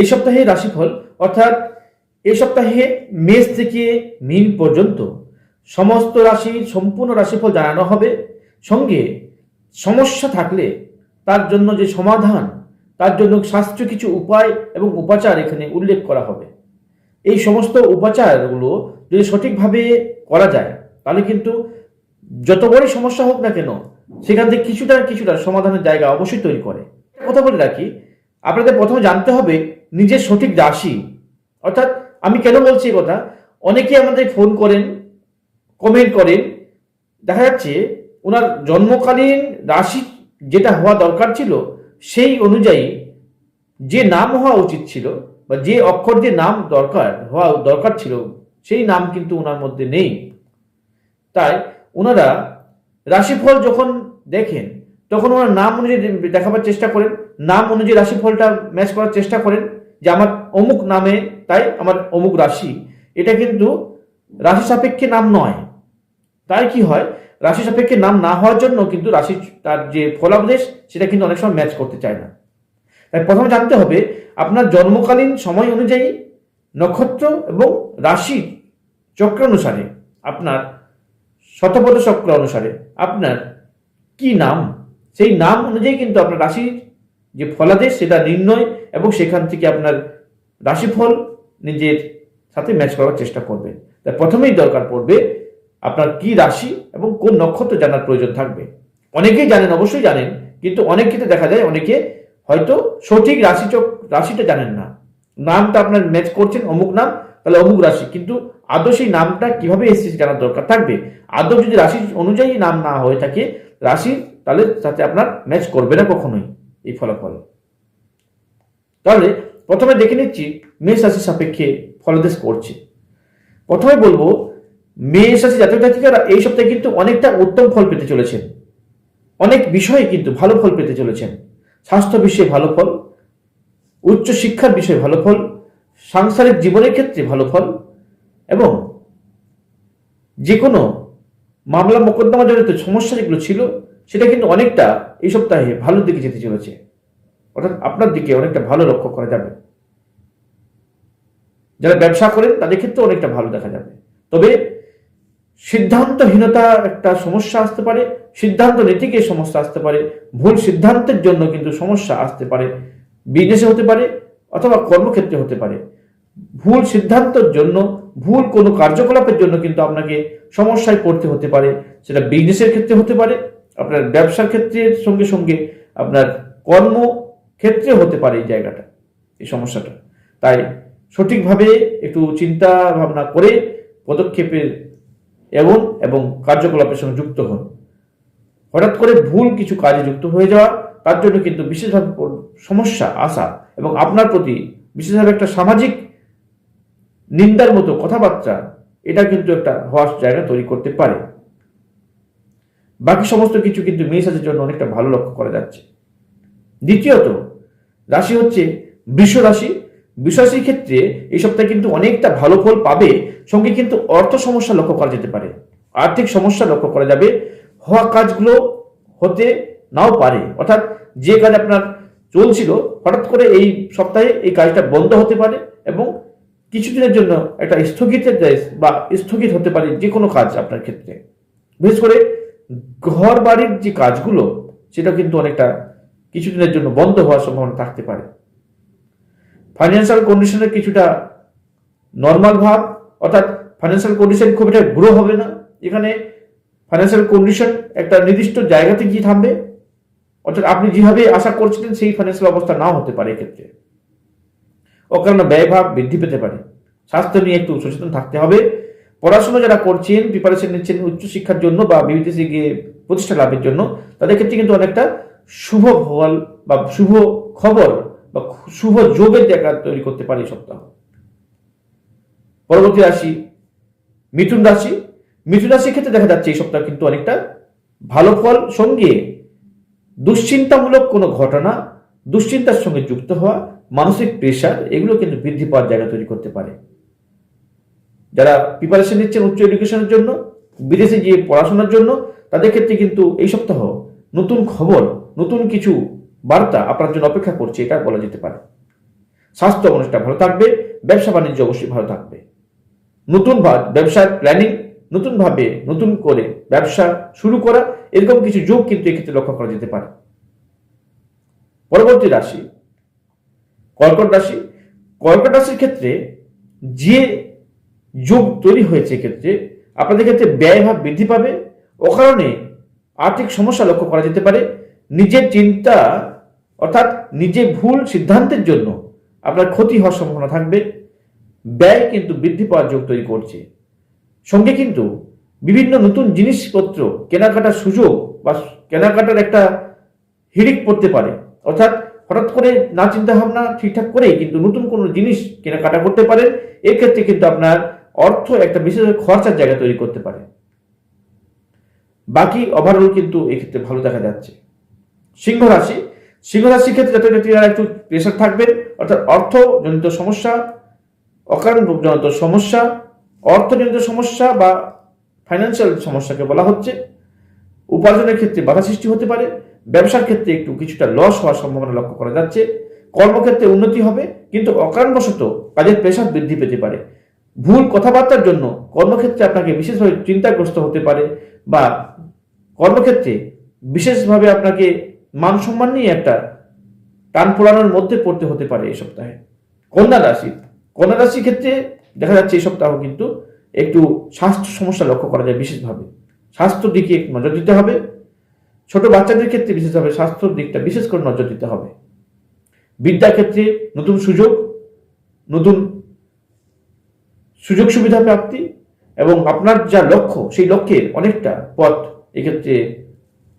এই সপ্তাহে রাশিফল, অর্থাৎ এই সপ্তাহে মেষ থেকে মিন পর্যন্ত সমস্ত রাশির সম্পূর্ণ রাশিফল জানানো হবে। সঙ্গে সমস্যা থাকলে তার জন্য যে সমাধান, তার জন্য শাস্ত্রীয় কিছু উপায় এবং উপাচার এখানে উল্লেখ করা হবে। এই সমস্ত উপাচারগুলো যদি সঠিকভাবে করা যায়, তাহলে কিন্তু যত বড়ই সমস্যা হোক না কেন, সেখান থেকে কিছুটা কিছুটা সমাধানের জায়গা অবশ্যই তৈরি করে। কথা বলে রাখি, আপনাদের প্রথমে জানতে হবে নিজের সঠিক রাশি অর্থাৎ আমি কেন বলছি কথা? অনেকে আমাদের ফোন করেন কমেন্ট করেন। দেখা যাচ্ছে ওনার জন্মকালীন রাশি যেটা হওয়া দরকার ছিল, সেই অনুযায়ী যে নাম হওয়া উচিত ছিল বা যে অক্ষর দিয়ে নাম দরকার, হওয়া দরকার ছিল, সেই নাম কিন্তু ওনার মধ্যে নেই। তাই ওনারা রাশিফল যখন দেখেন, তখন ওনার নাম অনুযায়ী দেখাবার চেষ্টা করেন, নাম অনুযায়ী রাশিফলটা ম্যাচ করার চেষ্টা করেন। যে আমার অমুক নামে, তাই আমার অমুক রাশি। এটা কিন্তু রাশি সাপেক্ষে নাম নয়। তাই কি হয়? রাশি সাপেক্ষে নাম না হওয়ার জন্য কিন্তু রাশি তার যে ফলাদেশ, সেটা কিন্তু অনেক সময় ম্যাচ করতে চায় না। তাই প্রথমে জানতে হবে, আপনার জন্মকালীন সময় অনুযায়ী নক্ষত্র এবং রাশি চক্র অনুসারে আপনার শতপথ চক্র অনুসারে আপনার কি নাম? সেই নাম অনুযায়ী কিন্তু আপনার রাশির যে ফলাদেশ সেটা নির্ণয় এবং সেখান থেকে আপনার রাশিফল নিজের সাথে ম্যাচ করার চেষ্টা করবেন। তাই প্রথমেই দরকার পড়বে আপনার কি রাশি এবং কোন নক্ষত্র জানার প্রয়োজন থাকবে। অনেকেই জানেন, অবশ্যই জানেন, কিন্তু অনেক ক্ষেত্রে দেখা যায় অনেকে হয়তো সঠিক রাশি চক রাশিটা জানেন না। নামটা আপনার ম্যাচ করছেন, অমুক নাম, তাহলে অমুক রাশি, কিন্তু আদৌ সেই নামটা কীভাবে এসেছে জানার দরকার থাকবে। আদৌ যদি রাশি অনুযায়ী নাম না হয়ে থাকে, রাশি তাহলে সাথে আপনার ম্যাচ করবে না কখনোই। এই ফলাফল। তাহলে প্রথমে দেখে নিচ্ছি মেষ রাশি সাপেক্ষে ফলাদেশ করছে। প্রথমে বলব মেষ রাশি জাতক জাতিকারা এই সপ্তাহে কিন্তু অনেকটা উত্তম ফল পেতে চলেছেন। অনেক বিষয়ে কিন্তু ভালো ফল পেতে চলেছেন। স্বাস্থ্য বিষয়ে ভালো ফল উচ্চ শিক্ষার বিষয়ে ভালো ফল, সাংসারিক জীবনের ক্ষেত্রে ভালো ফল এবং যে কোনো মামলা মোকদ্দমা জড়িত সমস্যা যেগুলো ছিল সেটা কিন্তু অনেকটা এই সপ্তাহে ভালো দিকে যেতে চলেছে। অর্থাৎ আপনার দিকে অনেকটা ভালো লক্ষ্য করা যাবে। যারা ব্যবসা করেন, তাদের ক্ষেত্রে অনেকটা ভালো দেখা যাবে। তবে সিদ্ধান্তহীনতা একটা সমস্যা আসতে পারে, সিদ্ধান্ত নীতি গিয়ে সমস্যা আসতে পারে, ভুল সিদ্ধান্তের জন্য কিন্তু সমস্যা আসতে পারে, বিজনেসে হতে পারে অথবা কর্মক্ষেত্রে হতে পারে। ভুল সিদ্ধান্তের জন্য, ভুল কোনো কার্যকলাপের জন্য কিন্তু আপনাকে সমস্যায় পড়তে হতে পারে, সেটা বিজনেসের ক্ষেত্রে হতে পারে আপনার ব্যবসার ক্ষেত্রের সঙ্গে সঙ্গে আপনার কর্ম ক্ষেত্রে হতে পারে এই জায়গাটা, এই সমস্যাটা। তাই সঠিকভাবে একটু চিন্তা ভাবনা করে পদক্ষেপের এবং এবং কার্যকলাপের সঙ্গে যুক্ত হন। হঠাৎ করে ভুল কিছু কাজে যুক্ত হয়ে যাওয়া, তার জন্য কিন্তু বিশেষভাবে সমস্যা আসা এবং আপনার প্রতি বিশেষভাবে একটা সামাজিক নিন্দার মতো কথাবার্তা, এটা কিন্তু একটা হওয়ার জায়গা তৈরি করতে পারে। বাকি সমস্ত কিছু কিন্তু মেষ রাশির জন্য অনেকটা ভালো লক্ষ্য করা যাচ্ছে। দ্বিতীয়ত, রাশি হচ্ছে বৃষ রাশি। রাশির ক্ষেত্রে এই সপ্তাহে কিন্তু অনেকটা ভালো ফল পাবে, সঙ্গে কিন্তু অর্থ সমস্যা লক্ষ্য করা যেতে পারে। আর্থিক সমস্যা লক্ষ্য করা যাবে। হওয়া কাজগুলো হতে নাও পারে। অর্থাৎ যে কাজ আপনার চলছিল, হঠাৎ করে এই সপ্তাহে এই কাজটা বন্ধ হতে পারে এবং কিছুদিনের জন্য একটা স্থগিতের বা স্থগিত হতে পারে যে কোনো কাজ আপনার ক্ষেত্রে। বিশেষ করে ঘর বাড়ির যে কাজগুলো, সেটা কিন্তু অনেকটা কিছুদিনের জন্য বন্ধ হওয়ার সম্ভাবনা থাকতে পারে। ফাইন্যান্সিয়াল কন্ডিশনের কিছুটা নর্মাল ভাব, অর্থাৎ ফাইন্যান্সিয়াল কন্ডিশন খুব একটা গ্রো হবে না। এখানে ফাইন্যান্সিয়াল কন্ডিশন একটা নির্দিষ্ট জায়গাতে গিয়ে থামবে। অর্থাৎ আপনি যেভাবে আশা করছিলেন, সেই ফাইন্যান্সিয়াল অবস্থা নাও হতে পারে এক্ষেত্রে। অকারণে ব্যয়ভাব বৃদ্ধি পেতে পারে। স্বাস্থ্য নিয়ে একটু সচেতন থাকতে হবে। পড়াশোনা যারা করছেন প্রিপারেশন নিচ্ছেন উচ্চশিক্ষার জন্য বা বিবিটিসি গিয়ে প্রতিষ্ঠা লাভের জন্য, তাদের ক্ষেত্রে কিন্তু অনেকটা শুভ ফল বা শুভ খবর বা শুভ যোগের জায়গা তৈরি করতে পারে সপ্তাহ। পরবর্তী রাশি, মিথুন রাশি। মিথুন রাশির ক্ষেত্রে দেখা যাচ্ছে এই সপ্তাহ কিন্তু অনেকটা ভালো ফল সঙ্গে দুশ্চিন্তামূলক কোনো ঘটনা, দুশ্চিন্তার সঙ্গে যুক্ত হওয়া, মানসিক প্রেশার এগুলো কিন্তু বৃদ্ধি পাওয়ার জায়গা তৈরি করতে পারে। যারা প্রিপারেশন নিচ্ছেন উচ্চ এডুকেশনের জন্য, বিদেশে গিয়ে পড়াশোনার জন্য, তাদের ক্ষেত্রে কিন্তু এই সপ্তাহ নতুন খবর, নতুন কিছু বার্তা আপনার জন্য অপেক্ষা করছে, এটা বলা যেতে পারে। স্বাস্থ্য অনেকটা ভালো থাকবে, ব্যবসা বাণিজ্য অবশ্যই ভালো থাকবে। নতুন ব্যবসার প্ল্যানিং নতুনভাবে নতুন করে ব্যবসা শুরু করা, এরকম কিছু যোগ কিন্তু এক্ষেত্রে লক্ষ্য করা যেতে পারে। পরবর্তী রাশি, কর্কট রাশি। কর্কট রাশির ক্ষেত্রে যে যোগ তৈরি হয়েছে এক্ষেত্রে, আপনাদের ক্ষেত্রে ব্যয়ভাব বৃদ্ধি পাবে। ও কারণে আর্থিক সমস্যা লক্ষ্য করা যেতে পারে। নিজের চিন্তা, অর্থাৎ নিজে ভুল সিদ্ধান্তের জন্য আপনার ক্ষতি হওয়ার সম্ভাবনা থাকবে। ব্যয় কিন্তু বৃদ্ধি পাওয়ার যোগ তৈরি করছে। সঙ্গে কিন্তু বিভিন্ন নতুন জিনিসপত্র, কেনাকাটার সুযোগ বা কেনাকাটার একটা হিড়িক পড়তে পারে। অর্থাৎ হঠাৎ করে না চিন্তা ভাবনা ঠিকঠাক করেই কিন্তু নতুন কোনো জিনিস কেনাকাটা করতে পারেন। এক্ষেত্রে কিন্তু আপনার অর্থ একটা বিশেষ খরচার জায়গা তৈরি করতে পারে। বাকি ওভারঅল কিন্তু এক্ষেত্রে ভালো দেখা যাচ্ছে। সিংহ রাশি, সিংহ রাশির ক্ষেত্রে যাতে ব্যক্তিরা একটু প্রেশার থাকবেন, অর্থাৎ অর্থজনিত সমস্যা অকারণ অকারণজনিত সমস্যা, অর্থজনিত সমস্যা বা ফাইন্যান্সিয়াল সমস্যাকে বলা হচ্ছে, উপার্জনের ক্ষেত্রে বাধা সৃষ্টি হতে পারে, ব্যবসার ক্ষেত্রে একটু কিছুটা লস হওয়ার সম্ভাবনা লক্ষ্য করা যাচ্ছে, কর্মক্ষেত্রে উন্নতি হবে, কিন্তু অকারণবশত কাজের প্রেশার বৃদ্ধি পেতে পারে। ভুল কথাবার্তার জন্য কর্মক্ষেত্রে আপনাকে বিশেষভাবে চিন্তাগ্রস্ত হতে পারে বা কর্মক্ষেত্রে বিশেষভাবে আপনাকে মান সম্মান নিয়ে একটা টান পোড়ানোর মধ্যে পড়তে হতে পারে এই সপ্তাহে। কন্যা রাশি। কন্যা রাশির ক্ষেত্রে দেখা যাচ্ছে এই সপ্তাহ কিন্তু একটু স্বাস্থ্য সমস্যা লক্ষ্য করা যায় বিশেষভাবে। স্বাস্থ্য দিকে নজর দিতে হবে। ছোট বাচ্চাদের ক্ষেত্রে বিশেষভাবে স্বাস্থ্যর দিকটা বিশেষ করে নজর দিতে হবে। বিদ্যার ক্ষেত্রে নতুন সুযোগ, নতুন সুযোগ সুবিধা প্রাপ্তি এবং আপনার যা লক্ষ্য, সেই লক্ষ্যের অনেকটা পথ এক্ষেত্রে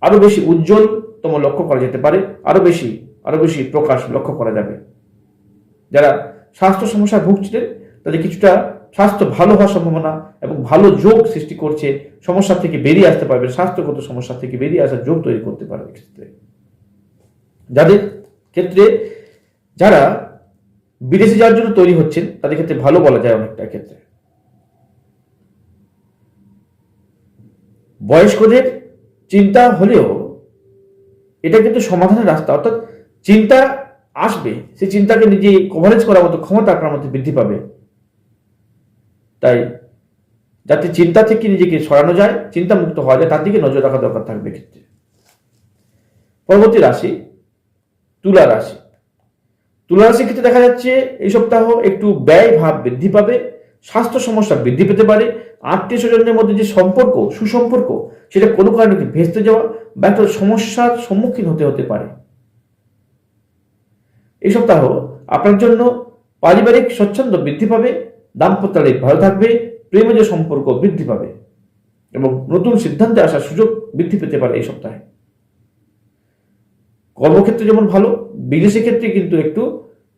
আরও বেশি উজ্জ্বলতম লক্ষ্য করা যেতে পারে, আরও বেশি আরও বেশি প্রকাশ লক্ষ্য করা যাবে। যারা স্বাস্থ্য সমস্যায় ভুগছিলেন, তাদের কিছুটা স্বাস্থ্য ভালো হওয়ার সম্ভাবনা এবং ভালো যোগ সৃষ্টি করছে, সমস্যা থেকে বেরিয়ে আসতে পারবে স্বাস্থ্যগত সমস্যা থেকে বেরিয়ে আসার যোগ তৈরি করতে পারবে ক্ষেত্রে যাদের ক্ষেত্রে যারা বিদেশে যাওয়ার জন্য তৈরি হচ্ছেন, তাদের ক্ষেত্রে ভালো বলা যায় অনেকটা ক্ষেত্রে। বয়স্কদের চিন্তা হলেও এটা কিন্তু সমাধানের রাস্তা, অর্থাৎ চিন্তা আসবে সেই চিন্তাকে নিজে কভারেজ করার মতো ক্ষমতা আপনার মধ্যে বৃদ্ধি পাবে। তাই যাতে চিন্তা থেকে নিজেকে সরানো যায় চিন্তা মুক্ত হওয়া যায়, তার দিকে নজর রাখা দরকার থাকবে ক্ষেত্রে পরবর্তী রাশি, তুলা রাশি। তুলা ক্ষেত্রে দেখা যাচ্ছে এই সপ্তাহ একটু ব্যয় ভাব বৃদ্ধি পাবে, স্বাস্থ্য সমস্যা বৃদ্ধি পেতে পারে, আত্মীয় স্বজনের মধ্যে যে সম্পর্ক, সুসম্পর্ক, সেটা কোনো কারণে ভেস্তে যাওয়া বা একটা সমস্যার সম্মুখীন হতে হতে পারে। এই সপ্তাহ আপনার জন্য পারিবারিক স্বচ্ছন্দ বৃদ্ধি পাবে, দাম্পত্য লাইফ ভালো থাকবে প্রেমজ সম্পর্ক বৃদ্ধি পাবে এবং নতুন সিদ্ধান্তে আসার সুযোগ বৃদ্ধি পেতে পারে এই সপ্তাহে। কর্মক্ষেত্রে যেমন ভালো, বিদেশি ক্ষেত্রে কিন্তু একটু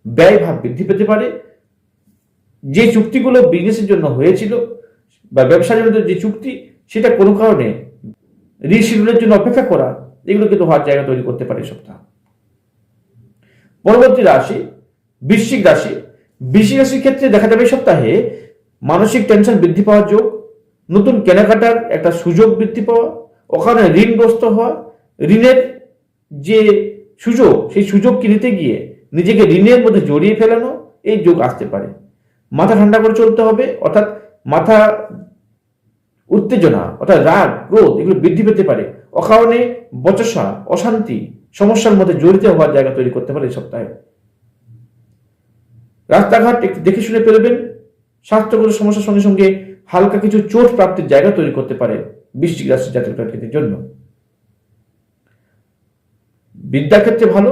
ব্যয় ভাব বৃদ্ধি পেতে পারে। যে চুক্তিগুলো বিজনেসের জন্য হয়েছিল বা ব্যবসার জন্য যে চুক্তি, সেটা কোনো কারণে রিশিডিউলের জন্য অপেক্ষা করা, এগুলো কিন্তু হওয়ার জায়গা তৈরি করতে পারে সপ্তাহ। পরবর্তী রাশি, বৃশ্চিক রাশি। বৃশ্চিক রাশির ক্ষেত্রে দেখা যাবে সপ্তাহে মানসিক টেনশন বৃদ্ধি পাওয়ার যোগ, নতুন কেনাকাটার একটা সুযোগ বৃদ্ধি পাওয়া, ওখানে ঋণগ্রস্ত হওয়া, ঋণের যে সুযোগ, সেই সুযোগকে নিতে গিয়ে নিজেকে ঋণের মধ্যে জড়িয়ে ফেলানো? এই যোগ আসতে পারে। মাথা ঠান্ডা করে চলতে হবে, অর্থাৎ মাথা উত্তেজনা, অর্থাৎ রাগ, ক্রোধ এগুলো বৃদ্ধি পেতে পারে। অকারণে বচসা, অশান্তি, সমস্যার মধ্যে জড়িত হওয়ার জায়গা তৈরি করতে পারে এই সপ্তাহে। রাস্তাঘাট একটু দেখে শুনে পেরোবেন। স্বাস্থ্যগত সমস্যার সঙ্গে সঙ্গে হালকা কিছু চোট প্রাপ্তির জায়গা তৈরি করতে পারে বৃষ্টিক রাশি জাতিকাদের জন্য। বিদ্যার ক্ষেত্রে ভালো,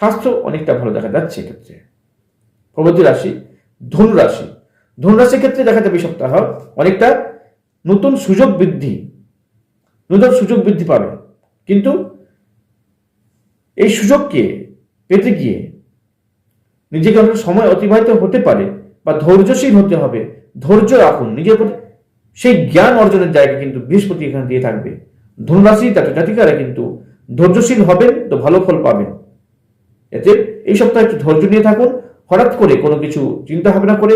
স্বাস্থ্য অনেকটা ভালো দেখা যাচ্ছে এক্ষেত্রে। পরবর্তী রাশি, ধনু রাশি। ধনু রাশির ক্ষেত্রে দেখা যাবে সপ্তাহ অনেকটা নতুন সুযোগ বৃদ্ধি, নতুন সুযোগ বৃদ্ধি পাবে। কিন্তু এই সুযোগকে পেতে গিয়ে নিজেকে অনেক সময় অতিবাহিত হতে পারে বা ধৈর্যশীল হতে হবে, ধৈর্য রাখুন। নিজের প্রতি সেই জ্ঞান অর্জনের জায়গা কিন্তু বৃহস্পতি এখানে দিয়ে থাকবে। ধনুরাশি জাতিকারা কিন্তু ধৈর্যশীল হবেন তো ভালো ফল পাবেন। এতে এই সপ্তাহে একটু ধৈর্য নিয়ে থাকুন, হঠাৎ করে কোনো কিছু চিন্তা ভাবনা করে,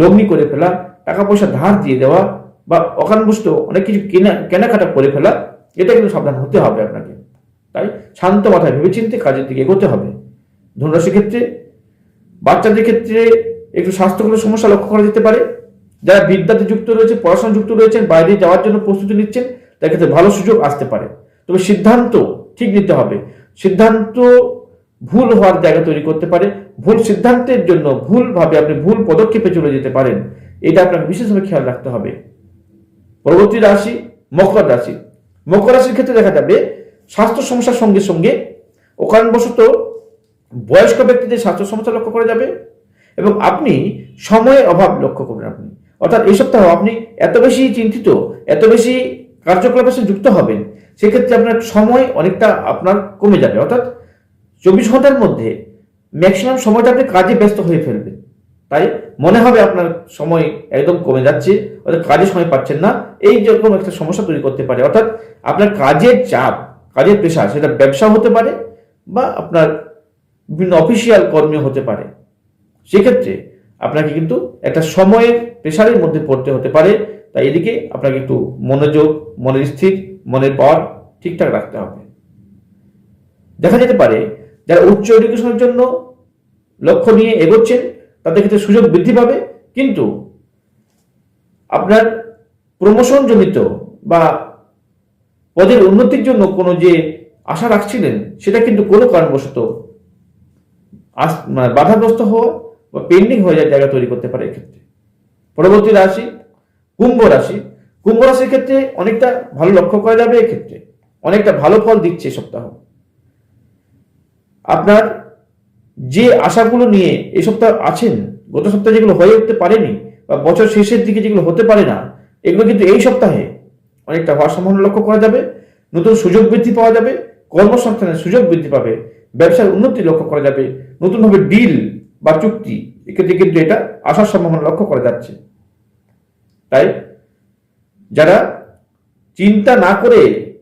লগ্নি করে ফেলা টাকা পয়সা ধার দিয়ে দেওয়া বা অকান অকানবস্ত অনেক কিছু কেনা, কেনাকাটা করে ফেলা, এটা কিন্তু সাবধান হতে হবে আপনাকে। তাই শান্ত মাথায় ভেবেচিন্তে কাজের দিকে এগোতে হবে। ধনুরাশির ক্ষেত্রে, বাচ্চাদের ক্ষেত্রে একটু স্বাস্থ্যগত সমস্যা লক্ষ্য করা যেতে পারে। যারা বিদ্যাতে যুক্ত রয়েছে পড়াশোনা যুক্ত রয়েছেন, বাইরে যাওয়ার জন্য প্রস্তুতি নিচ্ছেন তার ক্ষেত্রে ভালো সুযোগ আসতে পারে। তবে সিদ্ধান্ত ঠিক নিতে হবে। সিদ্ধান্ত ভুল হওয়ার জায়গা তৈরি করতে পারে। ভুল সিদ্ধান্তের জন্য ভুলভাবে আপনি ভুল পদক্ষেপে চলে যেতে পারেন। এটা আপনাকে বিশেষভাবে খেয়াল রাখতে হবে। পরবর্তী রাশি মকর রাশি। মকর রাশির ক্ষেত্রে দেখা যাবে স্বাস্থ্য সমস্যার সঙ্গে সঙ্গে অকারণবশত বয়স্ক ব্যক্তিদের স্বাস্থ্য সমস্যা লক্ষ্য করা যাবে এবং আপনি সময়ের অভাব লক্ষ্য করবেন আপনি। অর্থাৎ এই সপ্তাহ আপনি এত বেশি চিন্তিত, এত বেশি কার্যকলাপের সাথে যুক্ত হবেন সেক্ষেত্রে আপনার সময় অনেকটা আপনার কমে যাবে। অর্থাৎ চব্বিশ ঘণ্টার মধ্যে ম্যাক্সিমাম সময়টা আপনি কাজে ব্যস্ত হয়ে ফেলবেন। তাই মনে হবে আপনার সময় একদম কমে যাচ্ছে অর্থাৎ কাজে সময় পাচ্ছেন না। এই যেরকম একটা সমস্যা তৈরি করতে পারে। অর্থাৎ আপনার কাজের চাপ, কাজের পেশা সেটা ব্যবসা হতে পারে বা আপনার বিভিন্ন অফিসিয়াল কর্মী হতে পারে। সেক্ষেত্রে আপনাকে কিন্তু একটা সময়ের প্রেশারের মধ্যে পড়তে হতে পারে। তাই এদিকে আপনাকে একটু মনোযোগ, মনের স্থির মনের পাওয়ার ঠিকঠাক রাখতে হবে। দেখা যেতে পারে যারা উচ্চ এডুকেশনের জন্য লক্ষ্য নিয়ে এগোচ্ছেন, তাদের ক্ষেত্রে সুযোগ বৃদ্ধি পাবে, কিন্তু আপনার প্রমোশন জনিত বা পদের উন্নতির জন্য কোনো যে আশা রাখছিলেন, সেটা কিন্তু কোনো কারণবশত মানে বাধাগ্রস্ত হওয়া বা পেন্ডিং হয়ে যাওয়ার জায়গা তৈরি করতে পারে এক্ষেত্রে। পরবর্তী রাশি, কুম্ভ রাশি কুম্ভ রাশির ক্ষেত্রে অনেকটা ভালো লক্ষ্য করা যাবে এক্ষেত্রে। অনেকটা ভালো ফল দিচ্ছে সপ্তাহ। আপনার যে আশাগুলো নিয়ে এই সপ্তাহ আছেন, গত সপ্তাহে যেগুলো হয়ে উঠতে পারেনি বা বছর শেষের দিকে যেগুলো হতে পারে না, এগুলো কিন্তু এই সপ্তাহে অনেকটা হওয়ার সম্ভাবনা লক্ষ্য করা যাবে। নতুন সুযোগ বৃদ্ধি পাওয়া যাবে, কর্মসংস্থানের সুযোগ বৃদ্ধি পাবে, ব্যবসার উন্নতি লক্ষ্য করা যাবে, নতুনভাবে ডিল বা চুক্তি, এক্ষেত্রে কিন্তু এটা আসার সম্ভাবনা লক্ষ্য করা যাচ্ছে। তাই যারা চিন্তা না করে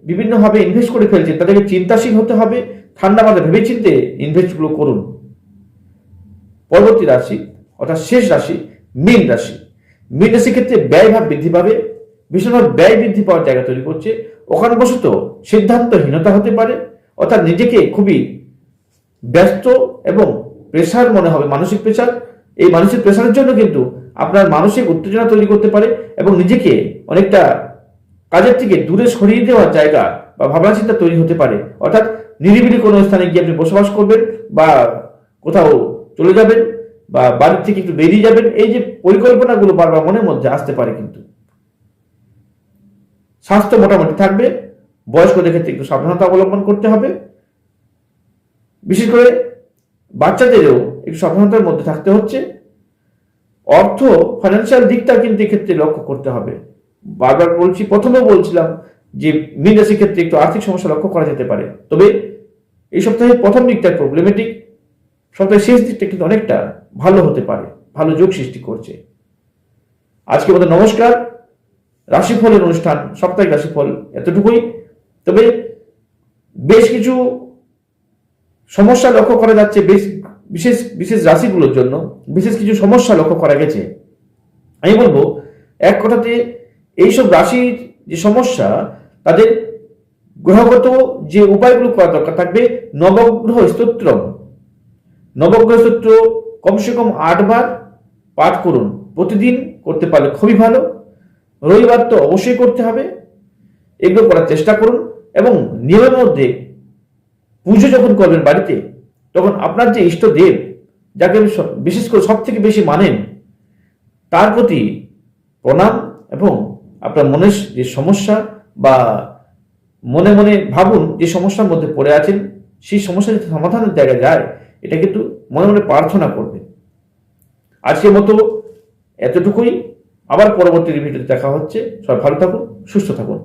বিভিন্নভাবে ইনভেস্ট করে ফেলছেন, তাদেরকে চিন্তাশীল হতে হবে, ঠান্ডা মাথায় ভেবে চিনতে ইনভেস্টগুলো করুন। পরবর্তী রাশি, অর্থাৎ শেষ রাশি, মীন রাশি। মীন রাশির ক্ষেত্রে ব্যয়ভাব বৃদ্ধি পাবে, ভীষণভাবে ব্যয় বৃদ্ধি পাওয়ার জায়গা তৈরি করছে। ওখানে ওখানবশত সিদ্ধান্তহীনতা হতে পারে, অর্থাৎ নিজেকে খুবই ব্যস্ত এবং প্রেশার মনে হবে, মানসিক প্রেশার এই মানসিক প্রেশারের জন্য কিন্তু আপনার মানসিক উত্তেজনা তৈরি করতে পারে এবং নিজেকে অনেকটা কাজের থেকে দূরে সরিয়ে দেওয়ার জায়গা বা ভাবনা চিন্তা তৈরি হতে পারে। অর্থাৎ নিরিবিলি কোনো স্থানে গিয়ে আপনি বসবাস করবেন বা কোথাও চলে যাবেন বা বাড়ির থেকে একটু বেরিয়ে যাবেন। এই যে পরিকল্পনাগুলো বারবার মনের মধ্যে আসতে পারে কিন্তু। স্বাস্থ্য মোটামুটি থাকবে, বয়স্কদের ক্ষেত্রে একটু সাবধানতা অবলম্বন করতে হবে। বিশেষ করে বাচ্চাদেরও একটু সাবধানতার মধ্যে থাকতে হচ্ছে। অর্থ ফাইন্যান্সিয়াল দিকটা কিন্তু এক্ষেত্রে লক্ষ্য করতে হবে। বারবার বলছি, প্রথমেও বলছিলাম যে রাশির ক্ষেত্রে একটু আর্থিক সমস্যা লক্ষ্য করা যেতে পারে। তবে এই সপ্তাহের প্রথম দিকটা প্রবলেমেটিক সপ্তাহের শেষ দিকটা কিন্তু অনেকটা ভালো হতে পারে, ভালো যোগ সৃষ্টি করছে। আজকে মতো নমস্কার, রাশিফলের অনুষ্ঠান, সাপ্তাহিক রাশিফল এতটুকুই। তবে বেশ কিছু সমস্যা লক্ষ্য করা যাচ্ছে, বেশ বিশেষ বিশেষ রাশিগুলোর জন্য বিশেষ কিছু সমস্যা লক্ষ্য করা গেছে। আমি বলব, এক কথাতে এইসব রাশির যে সমস্যা, তাদের গ্রহগত যে উপায়গুলো করা দরকার থাকবে, নবগ্রহ স্তোত্রম। নবগ্রহ স্তোত্র কমসে কম আটবার পাঠ করুন। প্রতিদিন করতে পারলে খুবই ভালো। রবিবার তো অবশ্যই করতে হবে। এগুলো করার চেষ্টা করুন এবং নিয়মের মধ্যে পুজো যখন করবেন বাড়িতে তখন আপনার যে ইষ্টদেব যাকে বিশেষ করে সব থেকে বেশি মানেন, তার প্রতি প্রণাম এবং আপনার মনের যে সমস্যা বা মনে মনে ভাবুন যে সমস্যার মধ্যে পড়ে আছেন, সেই সমস্যা যদি সমাধানের জায়গায় যায়, এটা কিন্তু মনে মনে প্রার্থনা করবেন। আজকের মতো এতটুকুই। আবার পরবর্তী ভিডিওতে দেখা হচ্ছে। সবাই ভালো থাকুন, সুস্থ থাকুন।